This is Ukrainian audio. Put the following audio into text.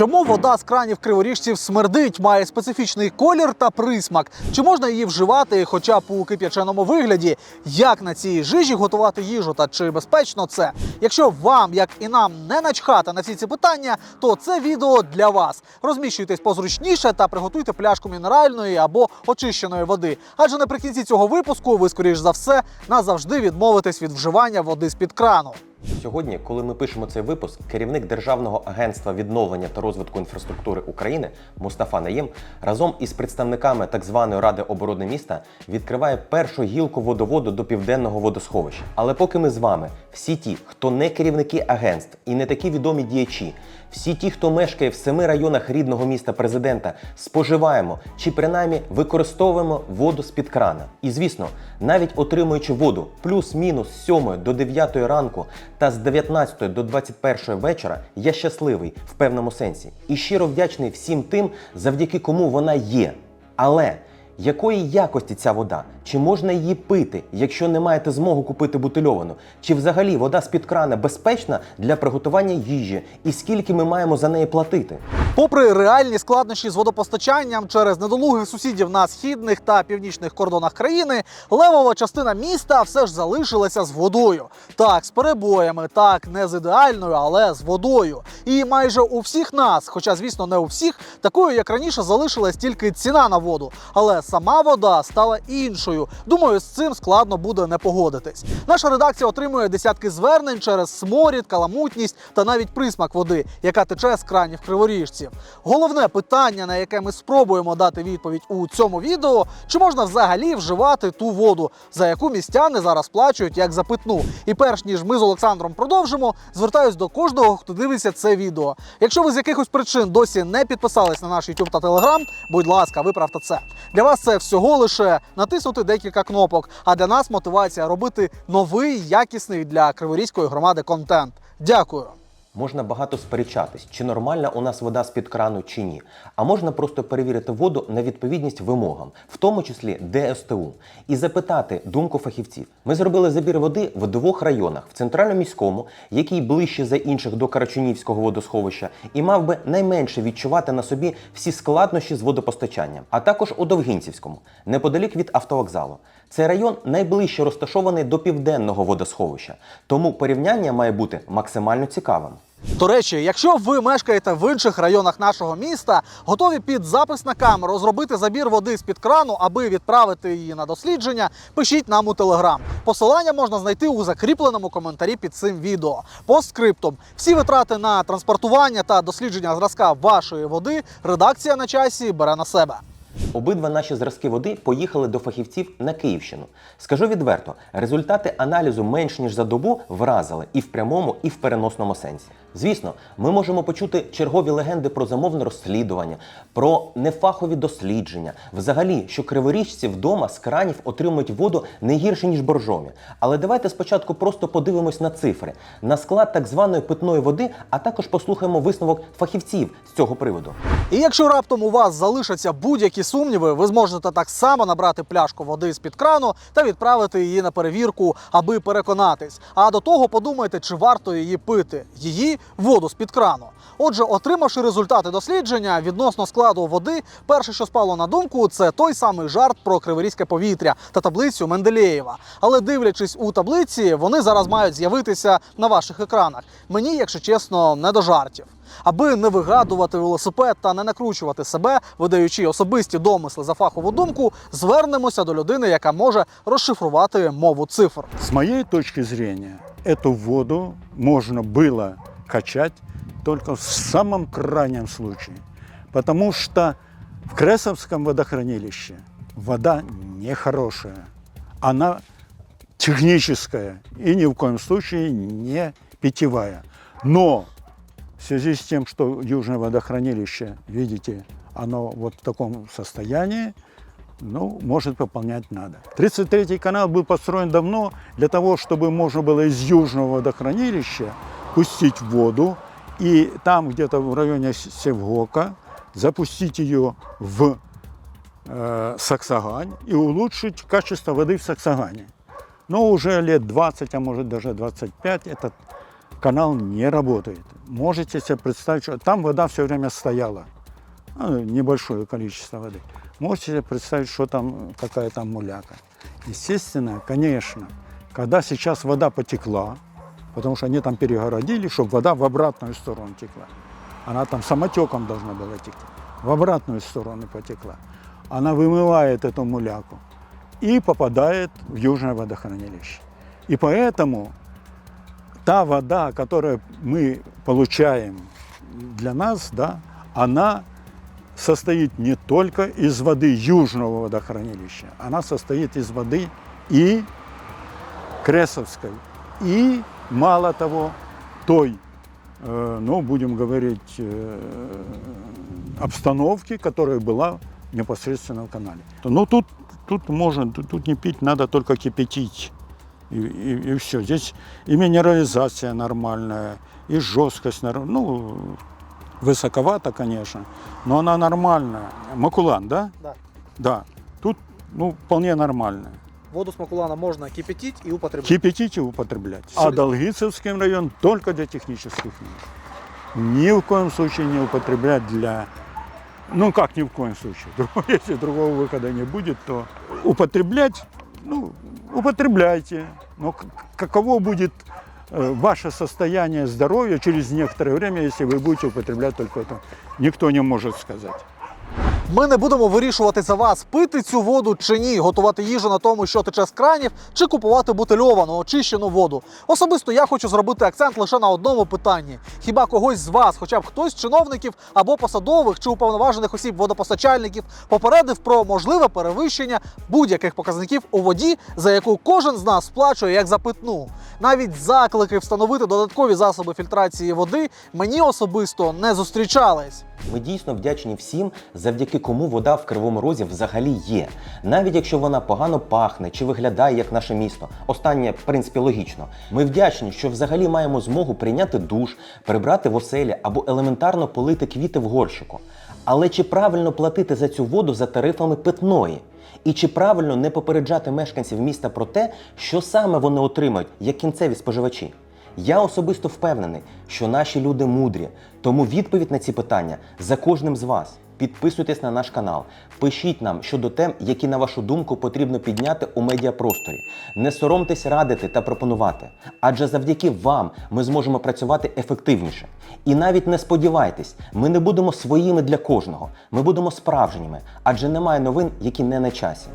Чому вода з кранів криворіжців смердить, має специфічний колір та присмак? Чи можна її вживати хоча б у кип'яченому вигляді? Як на цій жижі готувати їжу та чи безпечно це? Якщо вам, як і нам, не начхати на всі ці питання, то це відео для вас. Розміщуйтесь позручніше та приготуйте пляшку мінеральної або очищеної води. Адже наприкінці цього випуску ви, скоріш за все, назавжди відмовитесь від вживання води з-під крану. Сьогодні, коли ми пишемо цей випуск, керівник Державного агентства відновлення та розвитку інфраструктури України Мустафа Наєм разом із представниками так званої ради оборони міста відкриває першу гілку водоводу до південного водосховища. Але поки ми з вами, всі ті, хто не керівники агентств і не такі відомі діячі, всі ті, хто мешкає в семи районах рідного міста президента, споживаємо чи принаймні використовуємо воду з-під крана. І звісно, навіть отримуючи воду плюс-мінус з 7 до 9 ранку та з 19 до 21 вечора, я щасливий в певному сенсі і щиро вдячний всім тим, завдяки кому вона є. Але якої якості ця вода? Чи можна її пити, якщо не маєте змогу купити бутильовану? Чи взагалі вода з-під крана безпечна для приготування їжі? І скільки ми маємо за неї платити? Попри реальні складнощі з водопостачанням через недолугих сусідів на східних та північних кордонах країни, левова частина міста все ж залишилася з водою. Так, з перебоями, так, не з ідеальною, але з водою. І майже у всіх нас, хоча, звісно, не у всіх, такою, як раніше, залишилась тільки ціна на воду. Але сама вода стала іншою. Думаю, з цим складно буде не погодитись. Наша редакція отримує десятки звернень через сморід, каламутність та навіть присмак води, яка тече з кранів криворіжців. Головне питання, на яке ми спробуємо дати відповідь у цьому відео, чи можна взагалі вживати ту воду, за яку містяни зараз плачують як за питну. І перш ніж ми з Олександром продовжимо, звертаюсь до кожного, хто дивиться це відео. Якщо ви з якихось причин досі не підписались на наш YouTube та Telegram, будь ласка, виправте це. Для вас це всього лише натиснути декілька кнопок, а для нас мотивація робити новий, якісний для Криворізької громади контент. Дякую. Можна багато сперечатись, чи нормальна у нас вода з-під крану чи ні. А можна просто перевірити воду на відповідність вимогам, в тому числі ДСТУ, і запитати думку фахівців. Ми зробили забір води в двох районах: в центральному міському, який ближче за інших до Карачунівського водосховища, і мав би найменше відчувати на собі всі складнощі з водопостачанням, а також у Довгинцівському, неподалік від автовокзалу. Цей район найближче розташований до південного водосховища, тому порівняння має бути максимально цікавим. До речі, якщо ви мешкаєте в інших районах нашого міста, готові під запис на камеру зробити забір води з під крану, аби відправити її на дослідження, пишіть нам у телеграм. Посилання можна знайти у закріпленому коментарі під цим відео. По скриптум, всі витрати на транспортування та дослідження зразка вашої води редакція на часі бере на себе. Обидва наші зразки води поїхали до фахівців на Київщину. Скажу відверто, результати аналізу менш ніж за добу вразили і в прямому, і в переносному сенсі. Звісно, ми можемо почути чергові легенди про замовне розслідування, про нефахові дослідження, взагалі, що криворіжці вдома з кранів отримують воду не гірше ніж боржомі. Але давайте спочатку просто подивимось на цифри, на склад так званої питної води, а також послухаємо висновок фахівців з цього приводу. І якщо раптом у вас залишаться будь-які сумніви, ви зможете так само набрати пляшку води з-під крану та відправити її на перевірку, аби переконатись. А до того подумайте, чи варто її пити. Її воду з-під крану. Отже, отримавши результати дослідження відносно складу води, перше, що спало на думку, це той самий жарт про криворізьке повітря та таблицю Менделєєва. Але дивлячись у таблиці, вони зараз мають з'явитися на ваших екранах. Мені, якщо чесно, не до жартів. Аби не вигадувати велосипед та не накручувати себе, видаючи особисті домисли за фахову думку, звернемося до людини, яка може розшифрувати мову цифр. С моей точки зрения, эту воду можно было качать только в самом крайнем случае. Потому что в Кресовском водохранилище вода нехорошая. Она техническая и ни в коем случае не питьевая. Но в связи с тем, что Южное водохранилище, видите, оно вот в таком состоянии, ну, может, пополнять надо. 33-й канал был построен давно для того, чтобы можно было из Южного водохранилища пустить воду и там где-то в районе Севгока запустить ее в э, Саксагань и улучшить качество воды в Саксагане. Но уже лет 20, а может даже 25 этот канал не работает. Можете себе представить, что там вода все время стояла, ну, небольшое количество воды. Можете себе представить, что там, какая там муляка. Естественно, конечно, когда сейчас вода потекла, потому что они там перегородили, чтобы вода в обратную сторону текла. Она там самотеком должна была текти. В обратную сторону потекла. Она вымывает эту муляку и попадает в южное водохранилище. И поэтому та вода, которую мы получаем для нас, да, она состоит не только из воды южного водохранилища, она состоит из воды и Кресовской, и, мало того, той, э, ну, будем говорить, э, обстановки, которая была непосредственно в канале. Ну, тут, тут можно, тут, не пить, надо только кипятить. И, все. Здесь и минерализация нормальная, и жесткость, ну, высоковато, конечно, но она нормальная. Макулан, да? Да. Да. Тут, ну, вполне нормальная. Воду з Макулана можна кипятить і употребляти. Кипятить и употреблять. А Соль. Долгицевский район только для технических нужд. Ни в коем случае не употреблять для... Ну как ни в коем случае? Если другого выхода не будет, то употреблять, ну, употребляйте. Но к- каково будет ваше состояние здоровья через некоторое время, если вы будете употреблять только это? Никто не может сказать. Ми не будемо вирішувати за вас, пити цю воду чи ні, готувати їжу на тому, що тече з кранів, чи купувати бутильовану, очищену воду. Особисто я хочу зробити акцент лише на одному питанні: хіба когось з вас, хоча б хтось з чиновників або посадових чи уповноважених осіб водопостачальників, попередив про можливе перевищення будь-яких показників у воді, за яку кожен з нас сплачує як за питну. Навіть заклики встановити додаткові засоби фільтрації води мені особисто не зустрічались. Ми дійсно вдячні всім, завдяки кому вода в Кривому Розі взагалі є. Навіть якщо вона погано пахне чи виглядає як наше місто. Останнє, в принципі, логічно. Ми вдячні, що взагалі маємо змогу прийняти душ, прибрати в оселі або елементарно полити квіти в горщику. Але чи правильно платити за цю воду за тарифами питної? І чи правильно не попереджати мешканців міста про те, що саме вони отримають як кінцеві споживачі? Я особисто впевнений, що наші люди мудрі, тому відповідь на ці питання за кожним з вас. Підписуйтесь на наш канал, пишіть нам щодо тем, які на вашу думку потрібно підняти у медіапросторі. Не соромтесь радити та пропонувати, адже завдяки вам ми зможемо працювати ефективніше. І навіть не сподівайтесь, ми не будемо своїми для кожного. Ми будемо справжніми, адже немає новин, які не на часі.